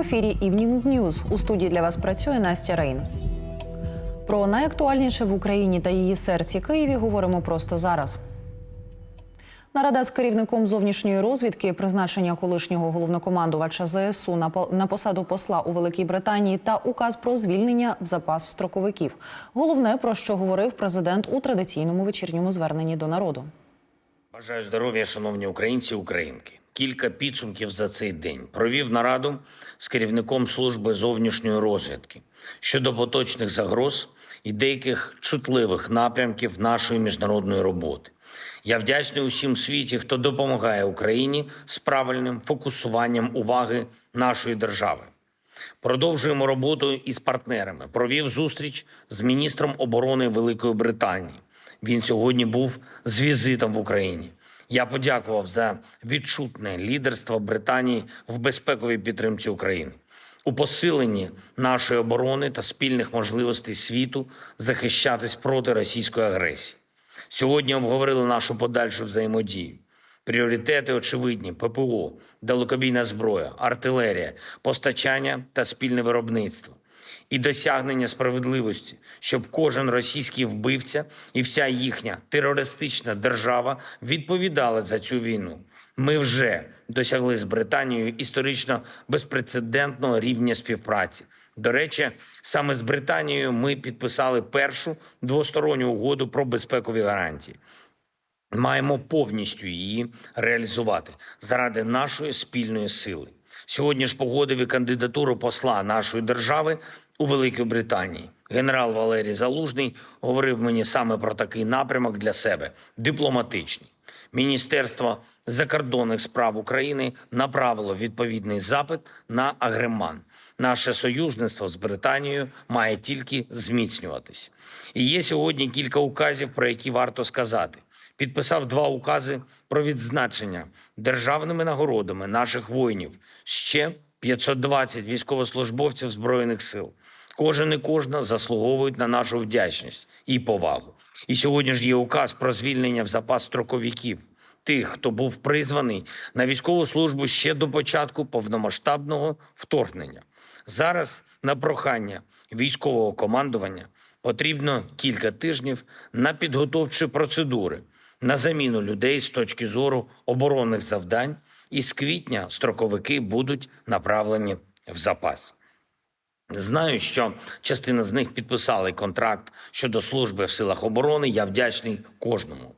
Ефірі Evening News. У студії для вас працює Настя Рейн. Про найактуальніше в Україні та її серці Києві говоримо просто зараз. Нарада з керівником зовнішньої розвідки, призначення колишнього головнокомандувача ЗСУ на посаду посла у Великій Британії та указ про звільнення в запас строковиків. Головне про що говорив президент у традиційному вечірньому зверненні до народу. Бажаю здоров'я, шановні українці, українки. Кілька підсумків за цей день. Провів нараду з керівником служби зовнішньої розвідки щодо поточних загроз і деяких чутливих напрямків нашої міжнародної роботи. Я вдячний усім світі, хто допомагає Україні з правильним фокусуванням уваги нашої держави. Продовжуємо роботу із партнерами. Провів зустріч з міністром оборони Великої Британії. Він сьогодні був з візитом в Україні. Я подякував за відчутне лідерство Британії в безпековій підтримці України у посиленні нашої оборони та спільних можливостей світу захищатись проти російської агресії. Сьогодні обговорили нашу подальшу взаємодію. Пріоритети очевидні: ППО, далекобійна зброя, артилерія, постачання та спільне виробництво. І досягнення справедливості, щоб кожен російський вбивця і вся їхня терористична держава відповідали за цю війну. Ми вже досягли з Британією історично безпрецедентного рівня співпраці. До речі, саме з Британією ми підписали першу двосторонню угоду про безпекові гарантії. Маємо повністю її реалізувати заради нашої спільної сили. Сьогодні ж погодив і кандидатуру посла нашої держави у Великій Британії. Генерал Валерій Залужний говорив мені саме про такий напрямок для себе дипломатичний. Міністерство закордонних справ України направило відповідний запит на Агреман. Наше союзництво з Британією має тільки зміцнюватись. І є сьогодні кілька указів, про які варто сказати. Підписав два укази про відзначення державними нагородами наших воїнів. Ще 520 військовослужбовців збройних сил. Кожен і кожна заслуговують на нашу вдячність і повагу. І сьогодні ж є указ про звільнення в запас строковиків, тих, хто був призваний на військову службу ще до початку повномасштабного вторгнення. Зараз на прохання військового командування потрібно кілька тижнів на підготовчі процедури, на заміну людей з точки зору оборонних завдань. І з квітня строковики будуть направлені в запас. Знаю, що частина з них підписали контракт щодо служби в силах оборони. Я вдячний кожному.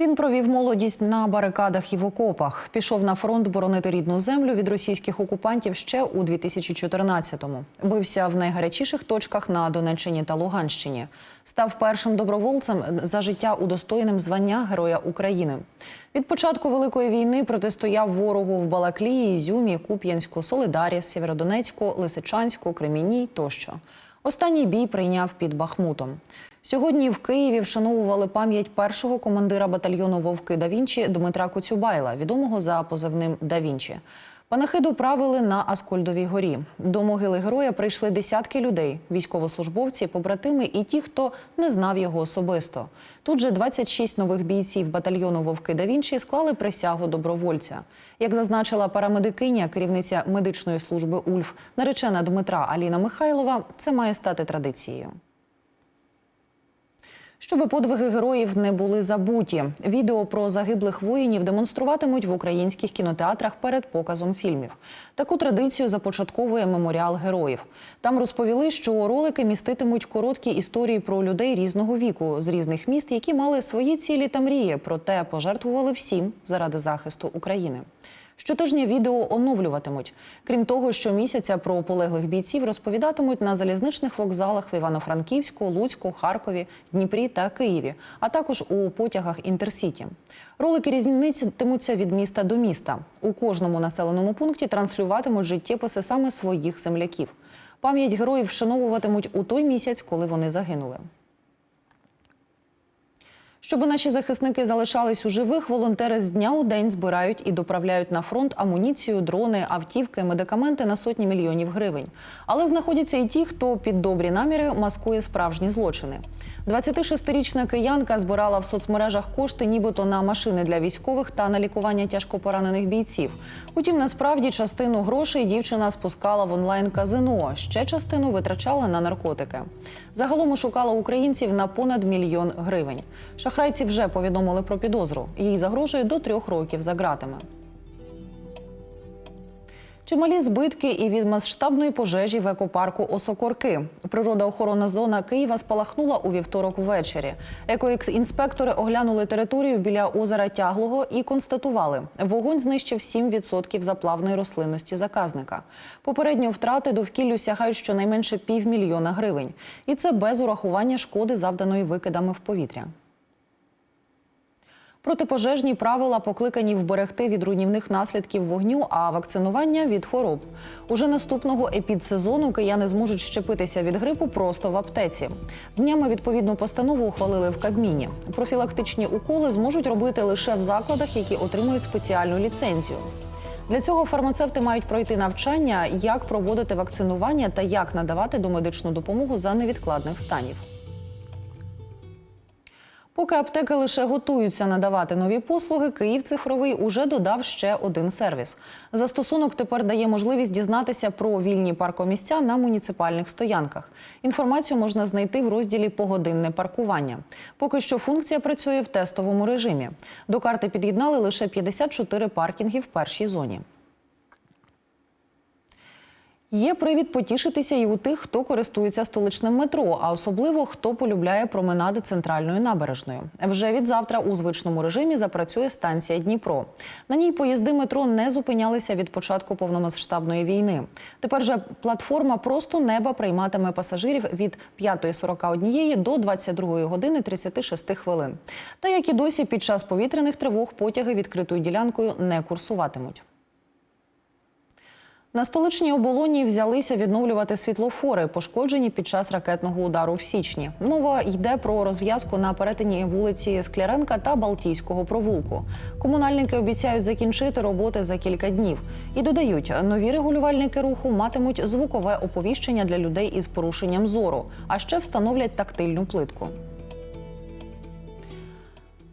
Він провів молодість на барикадах і в окопах. Пішов на фронт боронити рідну землю від російських окупантів ще у 2014-му. Бився в найгарячіших точках на Донеччині та Луганщині. Став першим добровольцем за життя удостоєним звання Героя України. Від початку великої війни протистояв ворогу в Балаклії, Ізюмі, Куп'янську, Солидарі, Сєвєродонецьку, Лисичанську, Кремінній тощо. Останній бій прийняв під Бахмутом. Сьогодні в Києві вшановували пам'ять першого командира батальйону Вовки да Вінчі Дмитра Коцюбайла, відомого за позивним да Вінчі. Панахиду правили на Аскольдовій горі. До могили героя прийшли десятки людей: військовослужбовці, побратими і ті, хто не знав його особисто. Тут же 26 нових бійців батальйону Вовки да Вінчі склали присягу добровольця. Як зазначила парамедикиня, керівниця медичної служби Ульф, наречена Дмитра Аліна Михайлова, це має стати традицією. Щоби подвиги героїв не були забуті. Відео про загиблих воїнів демонструватимуть в українських кінотеатрах перед показом фільмів. Таку традицію започатковує меморіал героїв. Там розповіли, що ролики міститимуть короткі історії про людей різного віку з різних міст, які мали свої цілі та мрії, проте пожертвували всім заради захисту України. Щотижня відео оновлюватимуть. Крім того, щомісяця про полеглих бійців розповідатимуть на залізничних вокзалах в Івано-Франківську, Луцьку, Харкові, Дніпрі та Києві, а також у потягах Інтерсіті. Ролики різнитимуться від міста до міста. У кожному населеному пункті транслюватимуть життєписи саме своїх земляків. Пам'ять героїв вшановуватимуть у той місяць, коли вони загинули. Щоб наші захисники залишались у живих, волонтери з дня у день збирають і доправляють на фронт амуніцію, дрони, автівки, медикаменти на сотні мільйонів гривень. Але знаходяться і ті, хто під добрі наміри маскує справжні злочини. 26-річна киянка збирала в соцмережах кошти, нібито на машини для військових та на лікування тяжкопоранених бійців. Утім, насправді частину грошей дівчина спускала в онлайн казино. Ще частину витрачала на наркотики. Загалом шукала українців на понад мільйон гривень. Шахрайці вже повідомили про підозру. Їй загрожує до трьох років за ґратами. Чималі збитки і від масштабної пожежі в екопарку Осокорки. Природоохоронна зона Києва спалахнула у вівторок ввечері. Екоінспектори оглянули територію біля озера Тяглого і констатували, вогонь знищив 7% заплавної рослинності заказника. Попередньо втрати довкіллю сягають щонайменше півмільйона гривень. І це без урахування шкоди, завданої викидами в повітря. Протипожежні правила покликані вберегти від руйнівних наслідків вогню, а вакцинування від хвороб. Уже наступного епідсезону кияни зможуть щепитися від грипу просто в аптеці. Днями відповідну постанову ухвалили в Кабміні. Профілактичні уколи зможуть робити лише в закладах, які отримують спеціальну ліцензію. Для цього фармацевти мають пройти навчання, як проводити вакцинування та як надавати домедичну допомогу за невідкладних станів. Поки аптеки лише готуються надавати нові послуги, Київ цифровий уже додав ще один сервіс. Застосунок тепер дає можливість дізнатися про вільні паркомісця на муніципальних стоянках. Інформацію можна знайти в розділі Погодинне паркування. Поки що функція працює в тестовому режимі. До карти під'єднали лише 54 паркінги в першій зоні. Є привід потішитися і у тих, хто користується столичним метро, а особливо хто полюбляє променади центральною набережною. Вже від завтра у звичному режимі запрацює станція Дніпро. На ній поїзди метро не зупинялися від початку повномасштабної війни. Тепер же платформа просто неба прийматиме пасажирів від 5.41 до 22 години 36 хвилин. Та як і досі під час повітряних тривог потяги відкритою ділянкою не курсуватимуть. На столичній оболоні взялися відновлювати світлофори, пошкоджені під час ракетного удару в січні. Мова йде про розв'язку на перетині вулиці Скляренка та Балтійського провулку. Комунальники обіцяють закінчити роботи за кілька днів і додають, нові регулювальники руху матимуть звукове оповіщення для людей із порушенням зору, а ще встановлять тактильну плитку.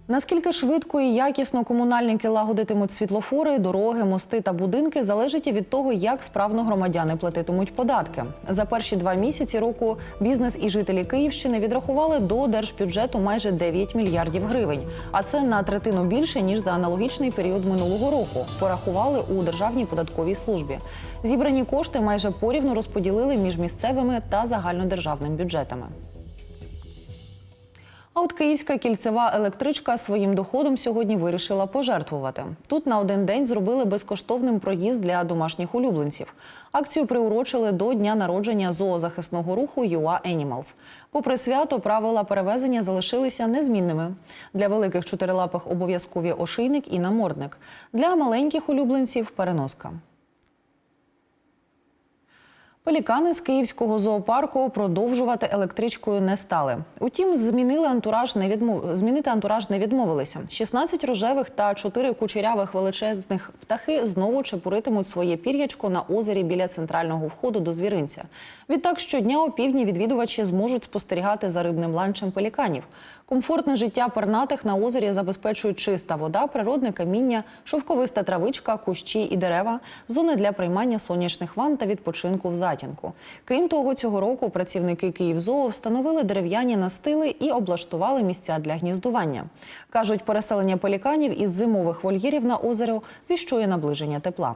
Наскільки швидко і якісно комунальники лагодитимуть світлофори, дороги, мости та будинки, залежить і від того, як справно громадяни платитимуть податки. За перші два місяці року бізнес і жителі Київщини відрахували до держбюджету майже 9 мільярдів гривень. А це на третину більше ніж за аналогічний період минулого року. Порахували у державній податковій службі. Зібрані кошти майже порівну розподілили між місцевими та загальнодержавним бюджетами. А от київська кільцева електричка своїм доходом сьогодні вирішила пожертвувати. Тут на один день зробили безкоштовним проїзд для домашніх улюбленців. Акцію приурочили до дня народження зоозахисного руху UA Animals. Попри свято, правила перевезення залишилися незмінними. Для великих чотирилапих обов'язкові ошийник і намордник. Для маленьких улюбленців переноска. Пелікани з київського зоопарку продовжувати електричкою не стали. Утім, змінили антураж не відмов... змінити антураж не відмовилися. 16 рожевих та 4 кучерявих величезних птахи знову чепуритимуть своє пір'ячко на озері біля центрального входу до звіринця. Відтак щодня півдні відвідувачі зможуть спостерігати за рибним ланчем пеліканів. Комфортне життя пернатих на озері забезпечують чиста вода, природне каміння, шовковиста травичка, кущі і дерева, зони для приймання сонячних ванн та відпочинку в затінку. Крім того, цього року працівники Київзоо встановили дерев'яні настили і облаштували місця для гніздування. Кажуть, переселення пеліканів із зимових вольєрів на озеро віщує наближення тепла.